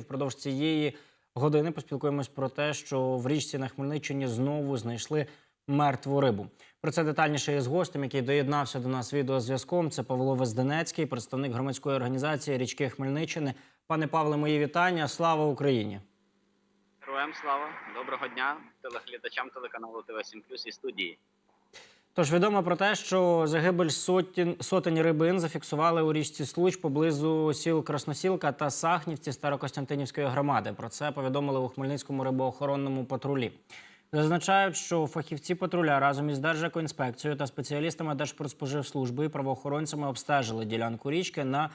Впродовж цієї години поспілкуємось про те, що в річці на Хмельниччині знову знайшли мертву рибу. Про це детальніше із гостем, який доєднався до нас відеозв'язком. Це Павло Везденецький, представник громадської організації річки Хмельниччини. Пане Павле, мої вітання. Слава Україні! Героям слава, доброго дня телеглядачам телеканалу ТВ 7 і студії. Тож відомо про те, що загибель сотень, сотень рибин зафіксували у річці Случ поблизу сіл Красносілка та Сахнівці Старокостянтинівської громади. Про це повідомили у Хмельницькому рибоохоронному патрулі. Зазначають, що фахівці патруля разом із Держекоінспекцією та спеціалістами Держпродспоживслужби і правоохоронцями обстежили ділянку річки на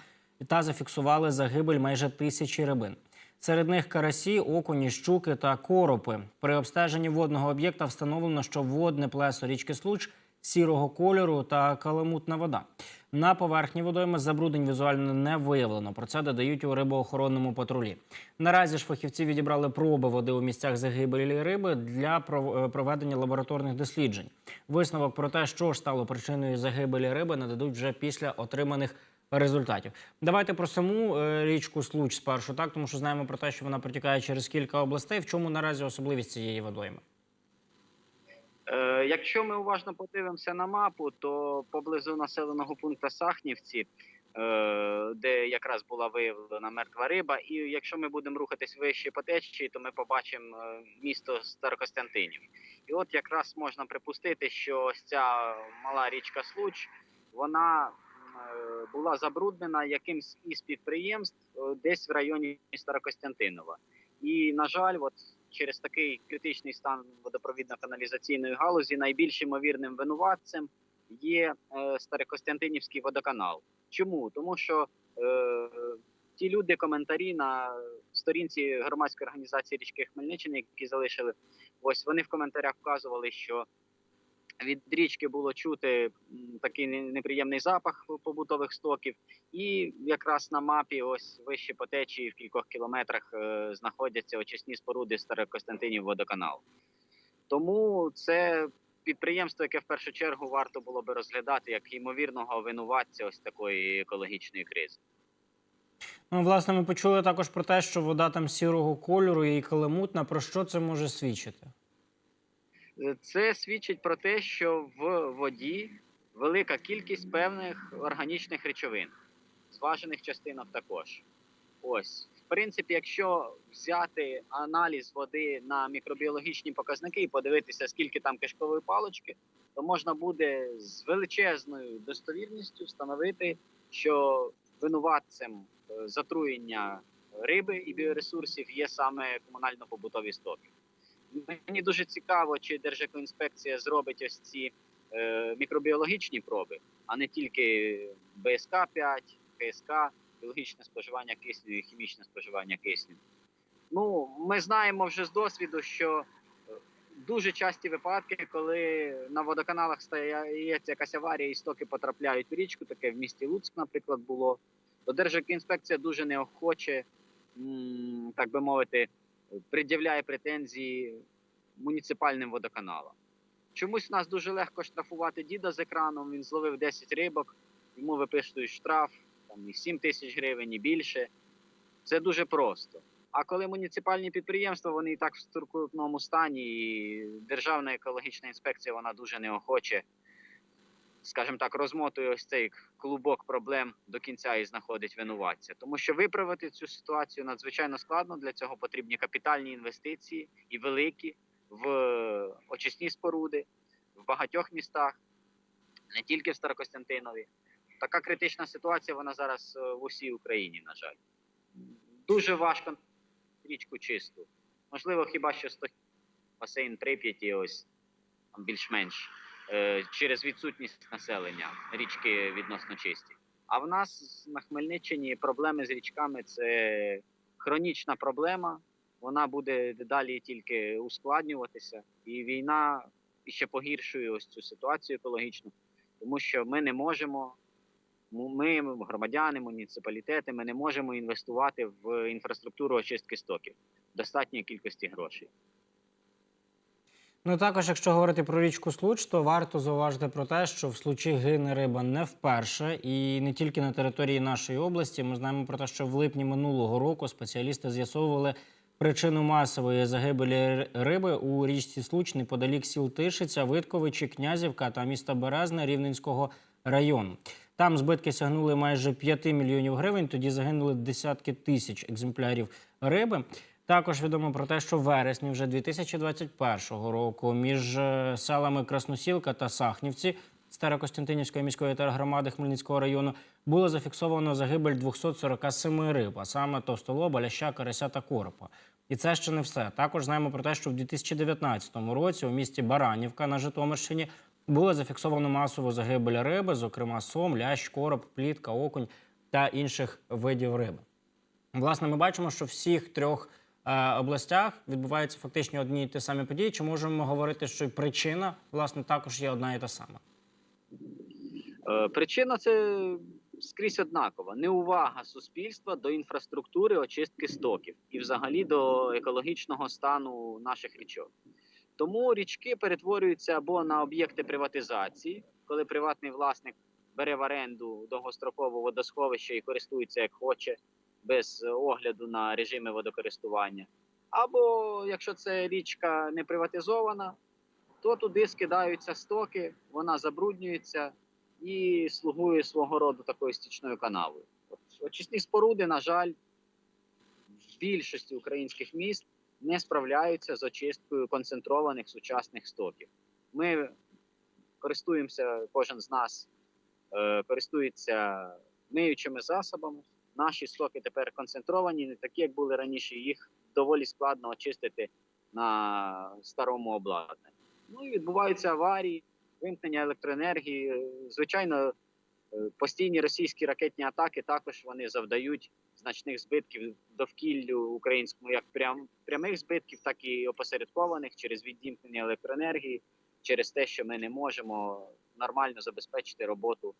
та зафіксували загибель майже тисячі рибин. Серед них карасі, окуні, щуки та коропи. При обстеженні водного об'єкта встановлено, що водне плесо річки Случ сірого кольору та каламутна вода. На поверхні водойми забруднень візуально не виявлено. Про це додають у рибоохоронному патрулі. Наразі ж фахівці відібрали проби води у місцях загибелі риби для е, проведення лабораторних досліджень. Висновок про те, що ж стало причиною загибелі риби, нададуть вже після отриманих результатів. Давайте про саму е, річку Случ спершу, так тому що знаємо про те, що вона протікає через кілька областей. В чому наразі особливість цієї водойми? Е, якщо ми уважно подивимося на мапу, то поблизу населеного пункту Сахнівці, е, де якраз була виявлена мертва риба, і якщо ми будемо рухатись вище по течії, то ми побачимо е, місто Старокостянтинів. І от якраз можна припустити, що ось ця мала річка Случ, вона була забруднена якимсь із підприємств десь в районі Старокостянтинова. І на жаль, от через такий критичний стан водопровідно-каналізаційної галузі найбільш ймовірним винуватцем є е, Старокостянтинівський водоканал. Чому? Тому що е, ті люди, коментарі на сторінці громадської організації річки Хмельниччини, які залишили, ось вони в коментарях вказували, що від річки було чути такий неприємний запах побутових стоків, і якраз на мапі, ось вище по течії, в кількох кілометрах е, знаходяться очисні споруди Старокостянтинів водоканал. Тому це підприємство, яке в першу чергу варто було би розглядати як ймовірного винуватця ось такої екологічної кризи. Ну, власне, ми почули також про те, що вода там сірого кольору і каламутна. Про що це може свідчити? Це свідчить про те, що в воді велика кількість певних органічних речовин, зважених частинок також. Ось, в принципі, якщо взяти аналіз води на мікробіологічні показники і подивитися, скільки там кишкової палочки, то можна буде з величезною достовірністю встановити, що винуватцем е, затруєння риби і біоресурсів є саме комунально-побутові стоки. Мені дуже цікаво, чи Держекоінспекція зробить ось ці е, мікробіологічні проби, а не тільки БСК 5, КСК, біологічне споживання кисню і хімічне споживання кисню. Ну, ми знаємо вже з досвіду, що е, дуже часті випадки, коли на водоканалах стається якась аварія і стоки потрапляють в річку, таке в місті Луцьк, наприклад, було, то Держекоінспекція дуже неохоче, так би мовити, пред'являє претензії муніципальним водоканалам. Чомусь нас дуже легко штрафувати діда з екраном. Він зловив 10 рибок, йому виписують штраф там і 7 тисяч гривень, і більше. Це дуже просто. А коли муніципальні підприємства, вони і так в структурному стані, і Державна екологічна інспекція вона дуже неохоче, скажімо так, розмотує ось цей клубок проблем до кінця і знаходить винуватця. Тому що виправити цю ситуацію надзвичайно складно. Для цього потрібні капітальні інвестиції і великі в очисні споруди в багатьох містах, не тільки в Старокостянтинові. Така критична ситуація вона зараз е, в усій Україні, на жаль. Дуже важко річку чисту. Можливо, хіба що 100 басейн Прип'яті, ось там більш-менш е, через відсутність населення річки відносно чисті. А в нас на Хмельниччині проблеми з річками це хронічна проблема. Вона буде дедалі тільки ускладнюватися, і війна ще погіршує ось цю ситуацію екологічну, тому що ми не можемо. Ми, громадяни, муніципалітети, ми не можемо інвестувати в інфраструктуру очистки стоків достатньої кількості грошей. Ну також, якщо говорити про річку Случ, то варто зауважити про те, що в Случі гине риба не вперше, і не тільки на території нашої області. Ми знаємо про те, що в липні минулого року спеціалісти з'ясовували причину масової загибелі риби у річці Случ неподалік сіл Тишиця, Витковичі, Князівка та міста Березне Рівненського району. Там збитки сягнули майже 5 мільйонів гривень. Тоді загинули десятки тисяч екземплярів риби. Також відомо про те, що в вересні вже 2021 року між е, селами Красносілка та Сахнівці Старокостянтинівської міської тергромади Хмельницького району було зафіксовано загибель 247 риб, а саме товстолоба, ляща, карася та коропа. І це ще не все. Також знаємо про те, що в 2019 році у місті Баранівка на Житомирщині було зафіксовано масову загибель риби, зокрема сом, лящ, короб, плітка, окунь та інших видів риби. Власне, ми бачимо, що всіх трьох областях відбуваються фактично одні і ті самі події. Чи можемо говорити, що причина власне також є одна і та сама? Е, Причина це скрізь однакова: неувага суспільства до інфраструктури очистки стоків і взагалі до екологічного стану наших річок. Тому річки перетворюються або на об'єкти приватизації, коли приватний власник бере в оренду довгострокове водосховище і користується як хоче, без огляду на режими водокористування. Або якщо це річка не приватизована, то туди скидаються стоки, вона забруднюється і слугує свого роду такою стічною канавою. Очисні споруди, на жаль, в більшості українських міст не справляються з очисткою концентрованих сучасних стоків. Ми користуємося, кожен з нас е, користується миючими засобами. Наші стоки тепер концентровані, не такі, як були раніше. Їх доволі складно очистити на старому обладнанні. Ну і відбуваються аварії, вимкнення електроенергії. Звичайно, е, постійні російські ракетні атаки також вони завдають значних збитків довкіллю українському, як прям, прямих збитків, так і опосередкованих через відімкнення електроенергії, через те, що ми не можемо нормально забезпечити роботу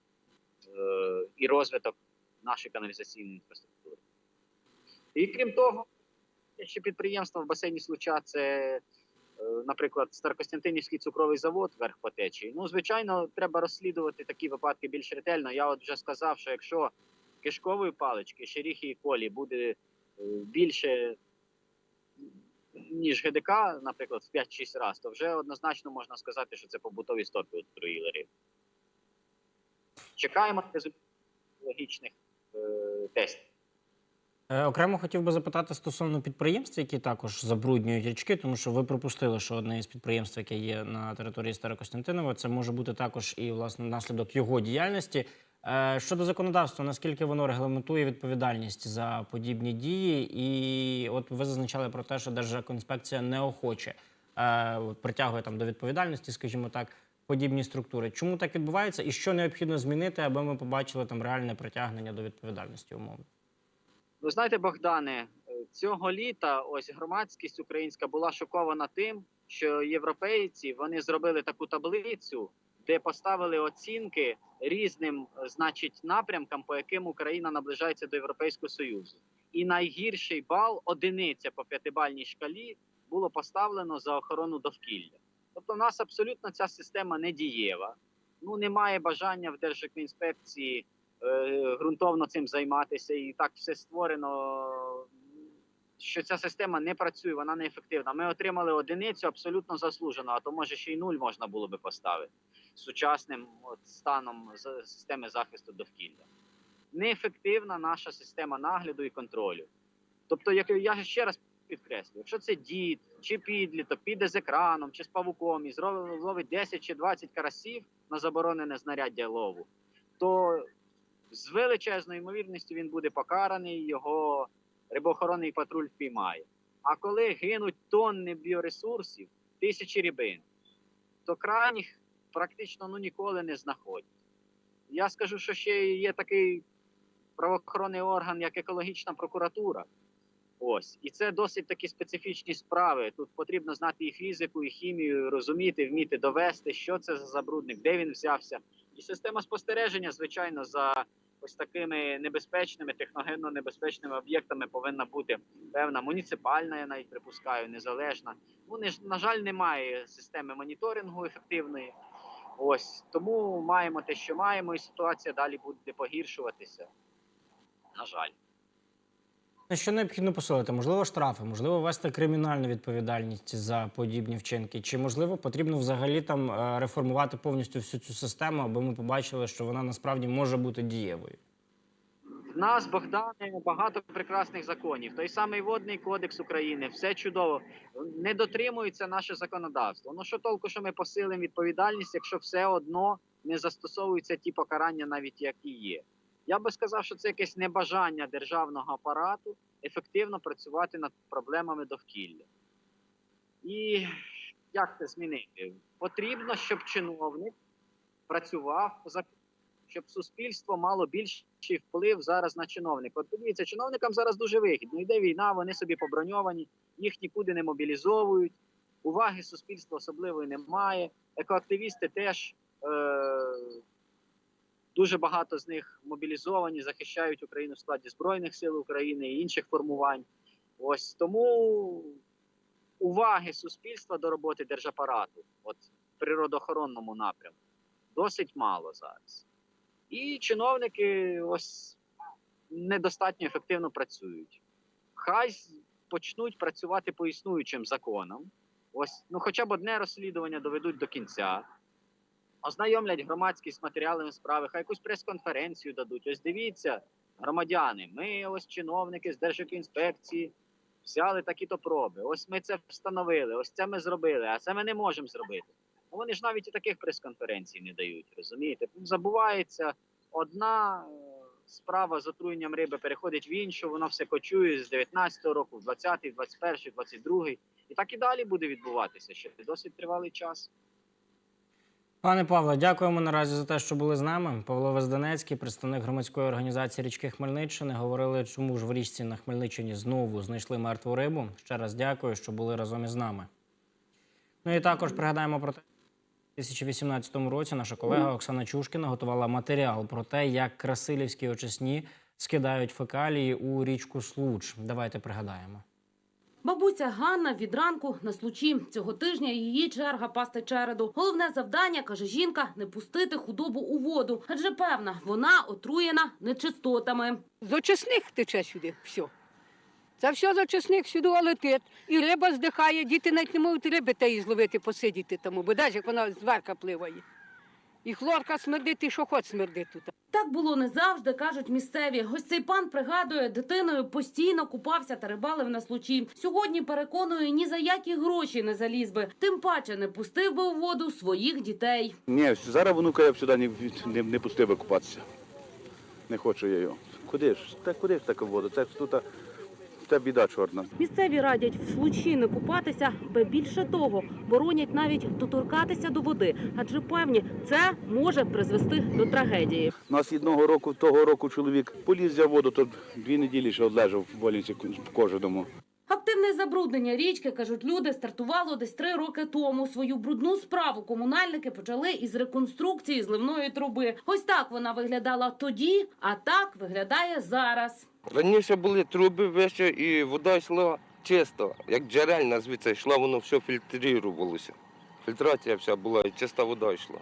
е, і розвиток нашої каналізаційної інфраструктури. І крім того, ще підприємства в басейні Случа це е, наприклад, Старокостянтинівський цукровий завод верх по течії. Ну, звичайно, треба розслідувати такі випадки більш ретельно. Я от вже сказав, що якщо кишкової палички, шеріхи і колі буде е, більше, ніж ГДК, наприклад, в 5-6 разів, то вже однозначно можна сказати, що це побутові стопи отруїли рибу. Чекаємо результатів логічних тестів. Окремо хотів би запитати стосовно підприємств, які також забруднюють річки, тому що ви припустили, що одне із підприємств, яке є на території Старокостянтинова, це може бути також і власне наслідок його діяльності. Е, Щодо законодавства, наскільки воно регламентує відповідальність за подібні дії, і от ви зазначали про те, що Держекоінспекція неохоче е, притягує там до відповідальності, скажімо так, подібні структури. Чому так відбувається, і що необхідно змінити, аби ми побачили там реальне притягнення до відповідальності умовно? Ви знаєте, Богдане, цього літа ось громадськість українська була шокована тим, що європейці вони зробили таку таблицю, де поставили оцінки різним, значить, напрямкам, по яким Україна наближається до Європейського Союзу. І найгірший бал, одиниця по п'ятибальній шкалі, було поставлено за охорону довкілля. Тобто, в нас абсолютно ця система не дієва. Ну немає бажання в Держекоінспекції е, ґрунтовно цим займатися, і так все створено, що ця система не працює, вона неефективна. Ми отримали одиницю абсолютно заслужено, а то може ще й нуль можна було би поставити сучасним от, станом системи захисту довкілля. Неефективна наша система нагляду і контролю. Тобто, як я ще раз підкреслюю, якщо це дід чи підліток піде з екраном чи з павуком і зловить 10 чи 20 карасів на заборонене знаряддя лову, то з величезною ймовірністю він буде покараний, його рибоохоронний патруль впіймає. А коли гинуть тонни біоресурсів, тисячі рибин, то крайніх практично ну, ніколи не знаходять. Я скажу, що ще є такий правоохоронний орган, як екологічна прокуратура. Ось, і це досить такі специфічні справи. Тут потрібно знати і фізику, і хімію, розуміти, вміти довести, що це за забрудник, де він взявся. І система спостереження, звичайно, за ось такими небезпечними, техногенно небезпечними об'єктами повинна бути певна муніципальна, я навіть припускаю, незалежна. Ну, на жаль, немає системи моніторингу ефективної. Ось тому маємо те, що маємо, і ситуація далі буде погіршуватися. На жаль. Що необхідно посилити? Можливо, штрафи, можливо, ввести кримінальну відповідальність за подібні вчинки, чи можливо потрібно взагалі там е, реформувати повністю всю цю систему, аби ми побачили, що вона насправді може бути дієвою. В нас, Богдане, багато прекрасних законів. Той самий водний кодекс України, все чудово. Не дотримується наше законодавство. Ну що толку, що ми посилимо відповідальність, якщо все одно не застосовуються ті покарання, навіть які є. Я би сказав, що це якесь небажання державного апарату ефективно працювати над проблемами довкілля. І як це змінити? Потрібно, щоб чиновник працював за щоб суспільство мало більший вплив зараз на чиновника. От подивіться, чиновникам зараз дуже вигідно. Йде війна, вони собі поброньовані, їх нікуди не мобілізовують. Уваги суспільства особливої немає. Екоактивісти теж е- дуже багато з них мобілізовані, захищають Україну в складі Збройних сил України і інших формувань. Ось тому уваги суспільства до роботи держапарату, от в природоохоронному напрямку, досить мало зараз. І чиновники ось недостатньо ефективно працюють. Хай почнуть працювати по існуючим законам. Ось, ну, хоча б одне розслідування доведуть до кінця, ознайомлять громадськість з матеріалами справи, хай якусь прес-конференцію дадуть. Ось дивіться, громадяни, ми, ось чиновники з Держекоінспекції, взяли такі-то проби. Ось ми це встановили, ось це ми зробили, а це ми не можемо зробити. Ну, вони ж навіть і таких прес-конференцій не дають, розумієте? Забувається одна е, справа з отруєнням риби переходить в іншу, воно все кочує з 19-го року, в 20-й, 21-й, 22-й. І так і далі буде відбуватися ще досить тривалий час. Пане Павло, дякуємо наразі за те, що були з нами. Павло Везденецький, представник громадської організації річки Хмельниччини, говорили, чому ж в річці на Хмельниччині знову знайшли мертву рибу. Ще раз дякую, що були разом із нами. Ну і також пригадаємо про те, у 2018 році наша колега Оксана Чушкіна готувала матеріал про те, як красилівські очисні скидають фекалії у річку Случ. Давайте пригадаємо. Бабуся Ганна від ранку на случі цього тижня її черга пасти череду. Головне завдання каже жінка не пустити худобу у воду, адже певна вона отруєна нечистотами. З очисних тече сюди все. Це все з очисних сюди летить. І риба здихає, діти навіть не можуть риби теї зловити, посидіти тому, бо навіть як вона зверка пливає. І хлорка смердить, і що хоч смердить тут. Так було не завжди, кажуть місцеві. Ось цей пан пригадує, дитиною постійно купався та рибалив на случі. Сьогодні переконує, ні за які гроші не заліз би, тим паче не пустив би у воду своїх дітей. Ні, зараз внука я б сюди не, не, не пустив би купатися. Не хочу я його. Куди ж? Та куди ж таке воду? Це ж тут а, це біда чорна. Місцеві радять в случі не купатися, бо більше того, боронять навіть доторкатися до води, адже певні це може призвести до трагедії. У нас одного року, того року чоловік поліз за воду, то дві неділі ще одлежав в больниці в кожному. Активне забруднення річки, кажуть люди, стартувало десь три роки тому. Свою брудну справу комунальники почали із реконструкції зливної труби. Ось так вона виглядала тоді, а так виглядає зараз. Раніше були труби вище і вода йшла чисто, як джерельна звідси йшла, воно все фільтрувалося. Фільтрація вся була і чиста вода йшла.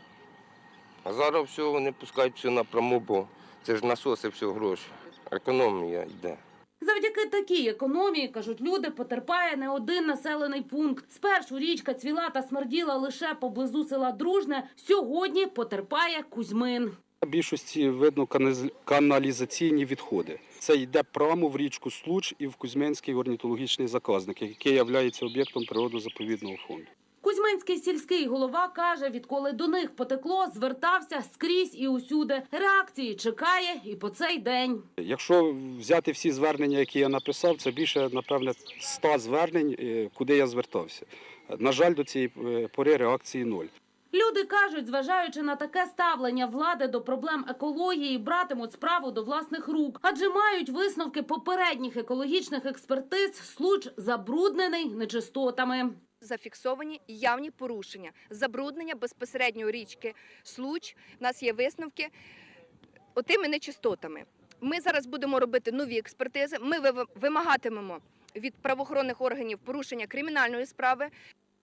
А зараз все вони пускають все напряму, бо це ж насоси все гроші. Економія йде. Завдяки такій економії, кажуть люди, потерпає не один населений пункт. Спершу річка цвіла та смерділа лише поблизу села Дружне. Сьогодні потерпає Кузьмин. Більшості видно каналізаційні відходи. Це йде прямо в річку Случ і в Кузьминський орнітологічний заказник, який є об'єктом природозаповідного фонду. Кузьминський сільський голова каже, відколи до них потекло, звертався скрізь і усюди. Реакції чекає і по цей день. Якщо взяти всі звернення, які я написав, це більше, напевне, 100 звернень, е, куди я звертався. На жаль, до цієї е, пори реакції ноль. Люди кажуть, зважаючи на таке ставлення влади до проблем екології, братимуть справу до власних рук, адже мають висновки попередніх екологічних експертиз. Случ забруднений нечистотами. Зафіксовані явні порушення, забруднення безпосередньо річки Случ. У нас є висновки. отими нечистотами. Ми зараз будемо робити нові експертизи. Ми ви- вимагатимемо від правоохоронних органів порушення кримінальної справи.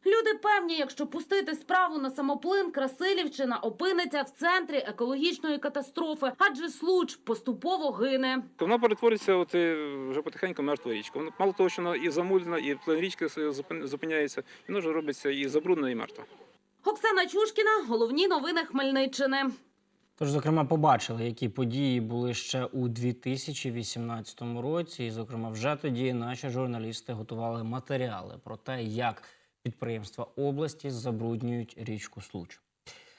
Люди певні, якщо пустити справу на самоплин, Красилівщина опиниться в центрі екологічної катастрофи, адже случ поступово гине. Вона перетворюється от, е, вже потихеньку в мертву річку. Вона мало того, що вона і замульна, і плин річки зупиняється, вона вже робиться і забруднена, і мертва. Оксана Чушкіна, головні новини Хмельниччини. Тож, зокрема, побачили, які події були ще у 2018 році. І, зокрема, вже тоді наші журналісти готували матеріали про те, як підприємства області забруднюють річку Случ.